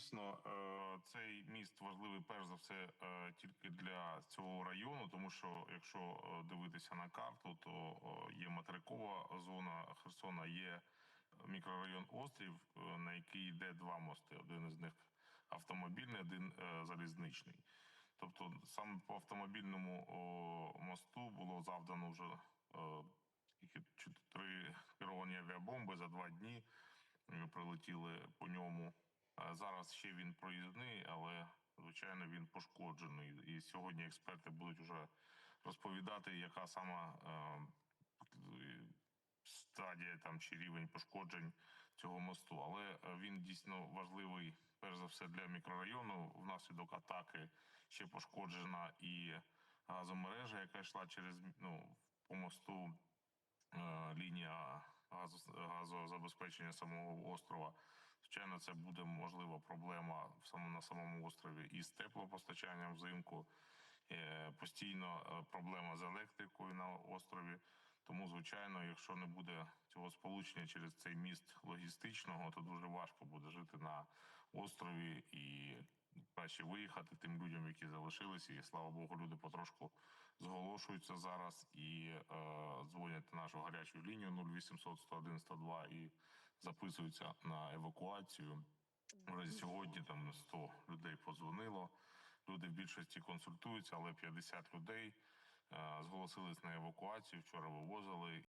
дійсно е, цей міст важливий перш за все е, тільки для цього району, тому що якщо е, дивитися на карту, то є материкова зона Херсона, є мікрорайон Острів, на який йде два мости. Один із них автомобільний, один залізничний. Тобто саме по автомобільному мосту було завдано вже чотири керовані авіабомби за два дні. Прилетіли по ньому. Зараз ще він проїзний, але звичайно він пошкоджений. І сьогодні експерти будуть вже розповідати, яка сама е, стадія там чи рівень пошкоджень цього мосту. Але е, він дійсно важливий, перш за все, для мікрорайону. Внаслідок атаки ще пошкоджена і газомережа, яка йшла через ну, по мосту е, лінія газо- газозабезпечення самого острова. Звичайно, це буде можлива проблема на самому острові і з теплопостачанням взимку. Е, Постійно е, проблема з електрикою на острові. Тому, звичайно, якщо не буде цього сполучення через цей міст логістичного, то дуже важко буде жити на острові і краще виїхати тим людям, які залишилися. І слава Богу, люди потрошку зголошуються зараз і е, дзвонять на нашу гарячу лінію 0800 101 102 і записуються на евакуацію. Вже сьогодні там 100 людей подзвонило. Люди в більшості консультуються, але 50 людей е, зголосились на евакуацію. Вчора вивозили.